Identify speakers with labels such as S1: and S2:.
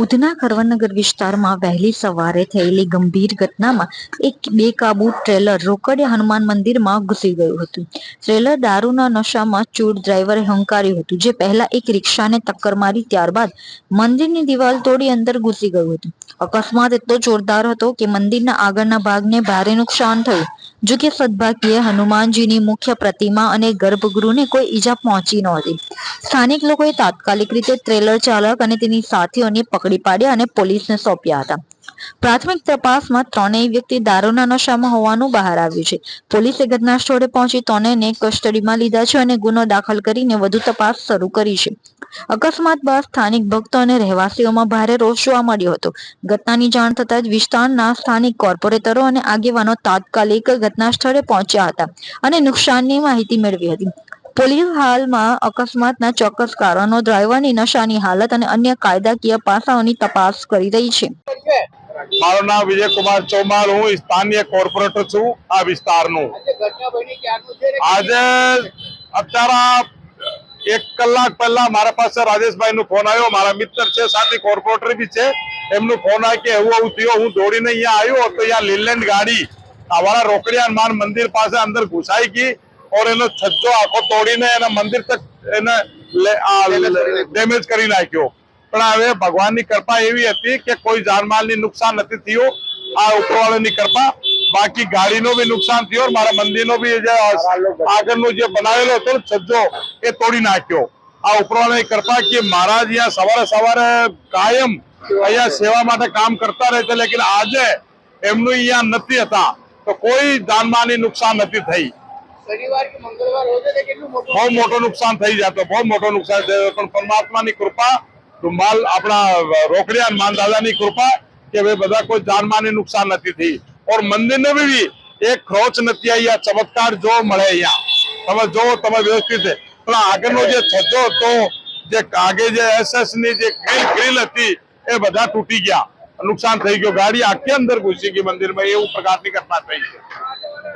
S1: ઉધના ખરવનગર વિસ્તારમાં વહેલી સવારે થયેલી ગંભીર ઘટનામાં એક બેકાબુ ટ્રેલર રોકડિયા હનુમાન મંદિરમાં ઘૂસી ગયું હતું. ટ્રેલર દારૂના નશામાં ચૂર ડ્રાઈવરે હંકાર્યું હતું, જે પહેલા એક રિક્ષાને ટક્કર મારી ત્યારબાદ મંદિરની દિવાલ તોડી અંદર ઘૂસી ગયું હતું. અકસ્માત એટલો જોરદાર હતો કે મંદિરના આગળના ભાગને ભારે નુકસાન થયું. જો કે સદભાગ્યે હનુમાનજીની મુખ્ય પ્રતિમા અને ગર્ભગૃહને કોઈ ઈજા પહોંચી નહોતી. સ્થાનિક લોકોએ તાત્કાલિક રીતે ટ્રેલર ચાલક અને તેની સાથીઓને પકડી પાડ્યા અને પોલીસને સોંપ્યા હતા. પ્રાથમિક તપાસમાં ત્રણેય વ્યક્તિ દારૂના નશામાં હોવાનું બહાર આવ્યું છે. પોલીસે ઘટના સ્થળે પહોંચી ત્રણેયને કસ્ટડીમાં લીધા છે અને ગુનો દાખલ કરીને વધુ તપાસ શરૂ કરી છે. અકસ્માત બાદ સ્થાનિક ભક્તો અને રહેવાસીઓમાં ભારે રોષ જોવા મળ્યો હતો. ઘટનાની જાણ થતાં જ વિસ્તારના સ્થાનિક કોર્પોરેટરો અને આગેવાનો તાત્કાલિક ઘટના સ્થળે પહોંચ્યા હતા અને નુકસાનની માહિતી મેળવી હતી. પોલીસ હાલમાં અકસ્માતના ચોક્કસ કારણો, ડ્રાઈવરની નશાની હાલત અને અન્ય કાયદાકીય પાસાઓની તપાસ કરી રહી છે.
S2: મારું નામ વિજયકુમાર ચૌમાલ હું સ્થાનીય કોર્પોરેટર છું આ વિસ્તારનું.
S3: આજે
S2: અત્યારે એક કલાક પહેલા મારા પાસે રાજેશભાઈ નો ફોન આવ્યો. મારા મિત્ર છે સાથે કોર્પોરેટર બી છે. એમનો ફોન આવ્યો કે એવું એવું થયું હું દોડીને અહીંયા આવ્યો તો અહીંયા લીલેન્ડ ગાડી અમારા રોકડિયા માન મંદિર પાસે અંદર ઘુસાઈ ગઈ ઓર એનો છજ્જો આખો તોડીને એના મંદિર તક એને ડેમેજ કરી નાખ્યો. પણ હવે ભગવાનની કૃપા એવી હતી કે કોઈ જાનમાલની નુકસાન નથી થયું. આ ઉપરવાળાની કૃપા. બાકી ગાડીનો બી નુકસાન થયો મારા મંદિરનો બી જે આગળનો જે બનાવેલો હતો છજ્જો એ તોડી નાખ્યો. આ ઉપરવાળાની કૃપા કે મહારાજ અહીંયા સવારે સવારે કાયમ અહીંયા સેવા માટે કામ કરતા રહે છે લેકિન આજે એમનું અહીંયા નથી હતા. તો કોઈ જાનમાલની નુકસાન નથી થઈ. બહુ મોટો નુકસાન થઈ જતો બહુ મોટો નુકસાન થયો પણ પરમાત્માની કૃપા માલ આપણા રોકડિયા હનુમાન દાદાની કૃપા કે ભાઈ બધા કોઈ જાનમાની નુકસાન નથી થઈ ઓર મંદિરને બી એક ખરોચ નથી અહીંયા ચમત્કાર જો મળે અહીંયા. તમે જો, તમે વ્યવસ્થિત. પણ આગળનો જે છજ્જો હતો જે આગે જે એસએસની જે ગ્રીલ ગ્રીલ હતી એ બધા તૂટી ગયા. નુકસાન થઈ ગયું. ગાડી આખી અંદર ઘૂસી ગઈ મંદિરમાં. એવું પ્રકારની ઘટના થઈ છે.